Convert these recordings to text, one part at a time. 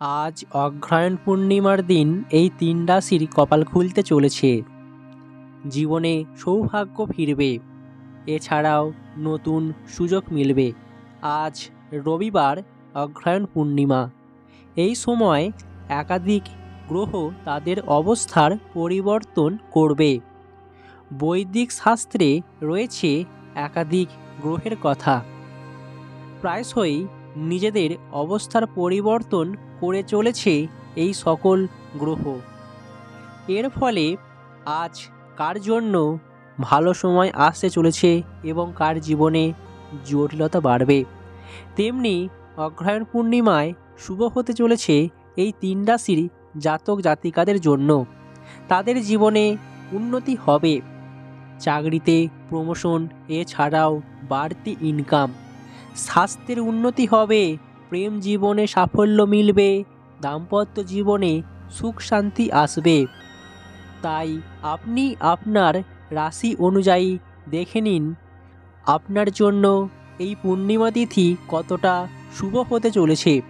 আজ অগ্রহায়ণ পূর্ণিমার দিন এই তিন রাশির কপাল খুলতে চলেছে। জীবনে সৌভাগ্য ফিরবে। এছাড়াও নতুন সুযোগ মিলবে। আজ রবিবার অগ্রহায়ণ পূর্ণিমা। এই সময় একাধিক গ্রহ তাদের অবস্থার পরিবর্তন করবে। বৈদিক শাস্ত্রে রয়েছে একাধিক গ্রহের কথা। প্রায়শই নিজেদের অবস্থার পরিবর্তন করে চলেছে এই সকল গ্রহ। এর ফলে আজ কার জন্য ভালো সময় আসতে চলেছে এবং কার জীবনে জটিলতা বাড়বে? তেমনি অগ্রহায়ণ পূর্ণিমায় শুভ হতে চলেছে এই তিন রাশির জাতক জাতিকাদের জন্য। তাদের জীবনে উন্নতি হবে। চাকরিতে প্রমোশন এছাড়াও বাড়তি ইনকাম স্বাস্থ্যের উন্নতি হবে প্রেম জীবনে সাফল্য মিলবে, দাম্পত্য জীবনে সুখ শান্তি আসবে। তাই আপনি আপনার রাশি অনুযায়ী দেখে নিন, আপনার জন্য এই পূর্ণিমা তিথি কতটা শুভ হতে চলেছে।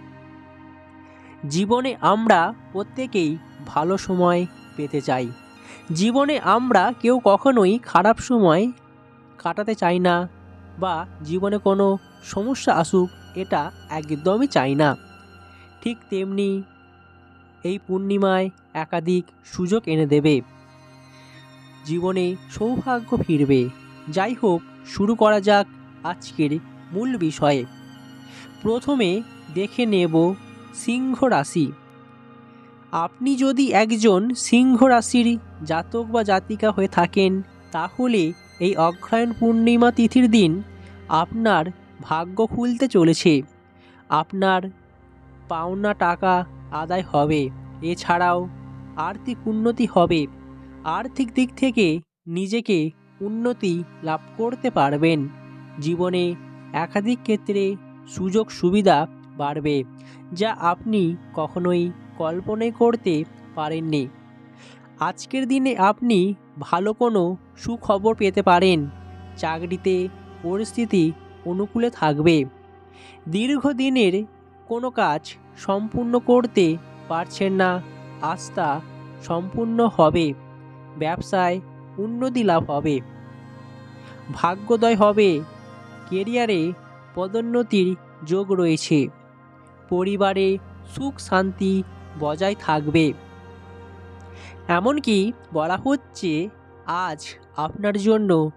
জীবনে আমরা প্রত্যেকেই ভালো সময় পেতে চাই। জীবনে আমরা কেউ কখনোই খারাপ সময় কাটাতে চাই না বা জীবনে কোনো সমস্যা আসুক এটা একদমই চাই না। ঠিক তেমনি এই পূর্ণিমায় একাধিক সুযোগ এনে দেবে। জীবনে সৌভাগ্য ফিরবে। যাই হোক, শুরু করা যাক আজকের মূল বিষয়ে। প্রথমে দেখে নেব সিংহ রাশি। আপনি যদি একজন সিংহ রাশির জাতক বা জাতিকা হয়ে থাকেন, তাহলে এই অগ্রহায়ণ পূর্ণিমা তিথির দিন আপনার ভাগ্য খুলতে চলেছে। আপনার পাওনা টাকা আদায় হবে। এছাড়াও আর্থিক উন্নতি হবে। আর্থিক দিক থেকে নিজেকে উন্নতি লাভ করতে পারবেন। জীবনে একাধিক ক্ষেত্রে সুযোগ সুবিধা বাড়বে, যা আপনি কখনোই কল্পনাই করতে পারেননি। আজকের দিনে আপনি ভালো কোনো সুখবর পেতে পারেন। চাকরিতে পরিস্থিতি অনুকূলে থাকবে। দীর্ঘদিনের কোনো কাজ সম্পূর্ণ করতে পারছেন না। আস্থা সম্পূর্ণ হবে। ব্যবসায় উন্নতি লাভ হবে। ভাগ্যোদয় হবে। কেরিয়ারে পদোন্নতির যোগ রয়েছে। পরিবারে সুখ শান্তি বজায় থাকবে। এমনকি বলা হচ্ছে, আজ আপনার জন্য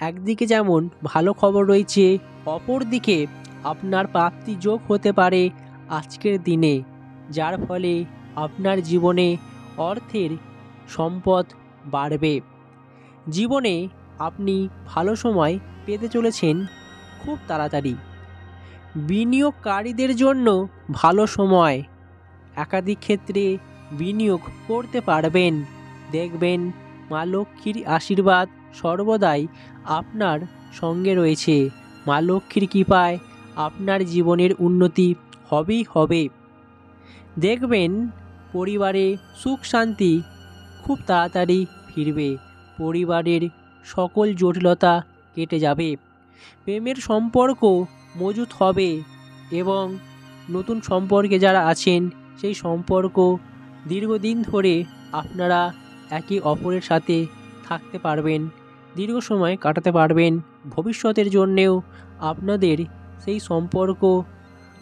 একদিকে যেমন ভালো খবর রয়েছে, অপরদিকে আপনার প্রাপ্তি যোগ হতে পারে আজকের দিনে, যার ফলে আপনার জীবনে অর্থের সম্পদ বাড়বে। জীবনে আপনি ভালো সময় পেতে চলেছেন খুব তাড়াতাড়ি। বিনিয়োগকারীদের জন্য ভালো সময়। একাধিক ক্ষেত্রে বিনিয়োগ করতে পারবেন। দেখবেন মা লক্ষ্মীর আশীর্বাদ সর্বদাই আপনার সঙ্গে রয়েছে। মা লক্ষ্মীর কৃপায় আপনার জীবনের উন্নতি হবেই হবে। দেখবেন পরিবারে সুখ শান্তি খুব তাড়াতাড়ি ফিরবে। পরিবারের সকল জটিলতা কেটে যাবে। প্রেমের সম্পর্ক মজুত হবে এবং নতুন সম্পর্কে যারা আছেন, সেই সম্পর্ক দীর্ঘদিন ধরে আপনারা একে অপরের সাথে থাকতে পারবেন। দীর্ঘ সময় কাটাতে পারবেন। ভবিষ্যতের জন্যেও আপনাদের সেই সম্পর্ক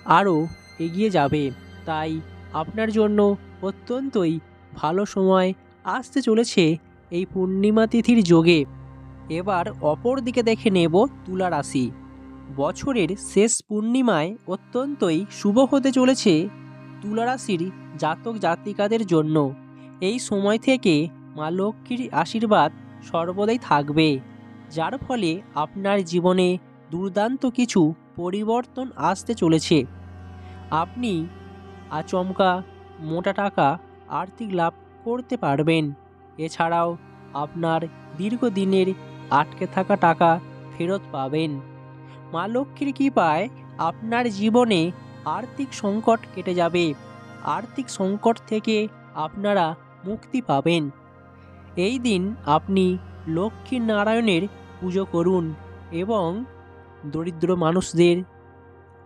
আরও এগিয়ে যাবে। তাই আপনার জন্য অত্যন্তই ভালো সময় আসতে চলেছে এই পূর্ণিমা তিথির যোগে। এবার অপর দিকে দেখে নেব তুলা রাশি। বছরের শেষ পূর্ণিমায় অত্যন্তই শুভ হতে চলেছে তুলা রাশির জাতক জাতিকাদের জন্য। এই সময় থেকে মা লক্ষ্মীর আশীর্বাদ সর্বদাই থাকবে, যার ফলে আপনার জীবনে দুর্দান্ত কিছু পরিবর্তন আসতে চলেছে। আপনি আচমকা মোটা টাকা আর্থিক লাভ করতে পারবেন। এছাড়াও আপনার দীর্ঘদিনের আটকে থাকা টাকা ফেরত পাবেন। মা লক্ষ্মীর কৃপায় আপনার জীবনে আর্থিক সংকট কেটে যাবে। আর্থিক সংকট থেকে আপনারা মুক্তি পাবেন। এই দিন আপনি লক্ষ্মী নারায়ণের পুজো করুন এবং দরিদ্র মানুষদের,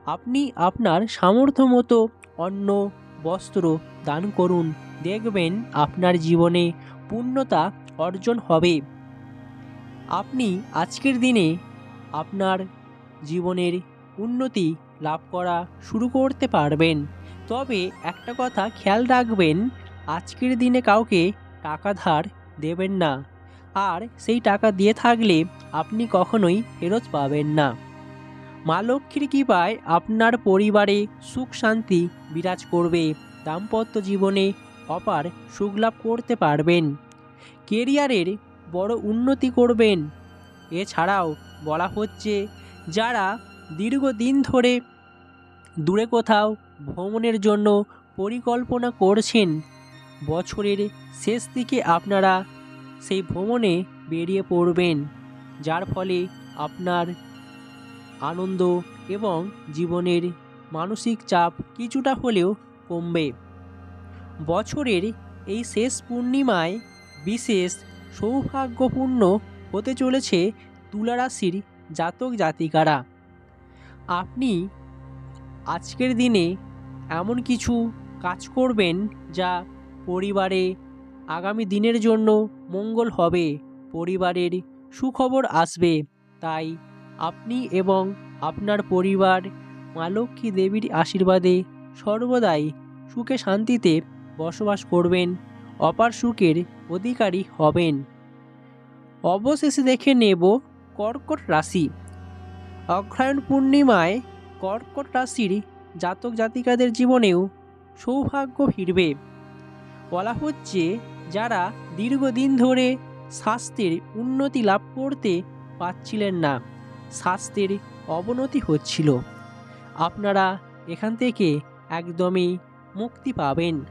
আপনি আপনার সামর্থ্য মতো অন্ন, বস্ত্র দান করুন। দেখবেন আপনার জীবনে পূর্ণতা অর্জন হবে। আপনি আজকের দিনে আপনার জীবনের উন্নতি লাভ করা শুরু করতে পারবেন। তবে একটা কথা খেয়াল রাখবেন, আজকের দিনে কাউকে টাকা ধার দেবেন না। আর সেই টাকা দিয়ে থাকলে আপনি কখনোই ফেরত পাবেন না। মা লক্ষ্মীর কৃপায় আপনার পরিবারে সুখ শান্তি বিরাজ করবে। দাম্পত্য জীবনে অপার সুখ লাভ করতে পারবেন। কেরিয়ারের বড় উন্নতি করবেন। এছাড়াও বলা হচ্ছে, যারা দীর্ঘদিন ধরে দূরে কোথাও ভ্রমণের জন্য পরিকল্পনা করছেন বছরের শেষ দিকে আপনারা সেই ভ্রমণে বেরিয়ে পড়বেন, যার ফলে আপনার আনন্দ এবং জীবনের মানসিক চাপ কিছুটা হলেও কমবে। বছরের এই শেষ পূর্ণিমায় বিশেষ সৌভাগ্যপূর্ণ হতে চলেছে তুলা রাশির জাতক জাতিকারা। আপনি আজকের দিনে এমন কিছু কাজ করবেন যা পরিবারে। আগামী দিনের জন্য মঙ্গল হবে, পরিবারের সুখবর আসবে। তাই আপনি এবং আপনার পরিবার মা লক্ষ্মী দেবীর আশীর্বাদে সর্বদাই সুখে শান্তিতে বসবাস করবেন, অপার সুখের অধিকারী হবেন। অবশেষে দেখে নেব কর্কট রাশি। অগ্রহায়ণ পূর্ণিমায় কর্কট রাশির জাতক জাতিকাদের জীবনেও সৌভাগ্য ফিরবে। বলা হচ্ছে, যারা দীর্ঘদিন ধরে স্বাস্থ্যের উন্নতি লাভ করতে পারছিলেন না, স্বাস্থ্যের অবনতি হচ্ছিল। আপনারা এখান থেকে একদমই মুক্তি পাবেন।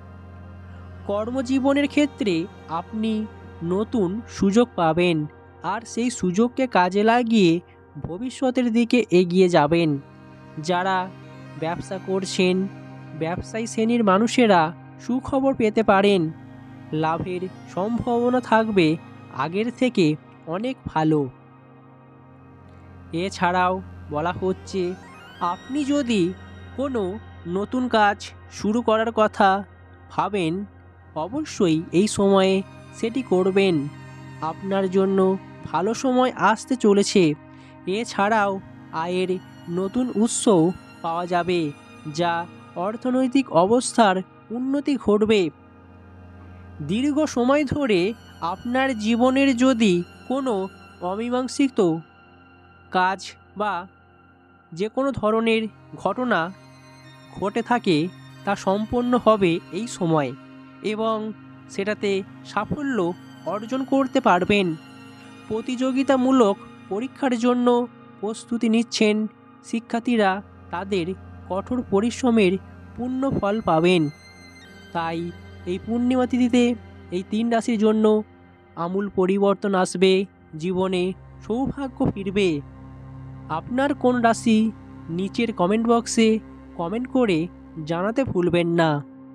কর্মজীবনের ক্ষেত্রে আপনি নতুন সুযোগ পাবেন আর সেই সুযোগকে কাজে লাগিয়ে ভবিষ্যতের দিকে এগিয়ে যাবেন। যারা ব্যবসা করছেন, ব্যবসায়ী শ্রেণির মানুষেরা সুখবর পেতে পারেন। লাভের সম্ভাবনা থাকবে আগের থেকে অনেক ভালো। এছাড়াও বলা হচ্ছে, আপনি যদি কোনো নতুন কাজ শুরু করার কথা ভাবেন, অবশ্যই এই সময়ে সেটি করবেন। আপনার জন্য ভালো সময় আসতে চলেছে। এছাড়াও আয়ের নতুন উৎসও পাওয়া যাবে, যা অর্থনৈতিক অবস্থার উন্নতি ঘটবে। দীর্ঘ সময় ধরে আপনার জীবনের যদি কোনো অমীমাংসিত কাজ বা যে কোনো ধরনের ঘটনা ঘটে থাকে, তা সম্পন্ন হবে এই সময় এবং সেটাতে সাফল্য অর্জন করতে পারবেন। প্রতিযোগিতামূলক পরীক্ষার জন্য প্রস্তুতি নিচ্ছেন শিক্ষার্থীরা, তাদের কঠোর পরিশ্রমের পূর্ণ ফল পাবেন। তাই এই পূর্ণিমা তিথিতে এই তিন রাশির জন্য আমূল পরিবর্তন আসবে, জীবনে সৌভাগ্য ফিরবে। আপনার কোন রাশি নিচের কমেন্ট বক্সে কমেন্ট করে জানাতে ভুলবেন না।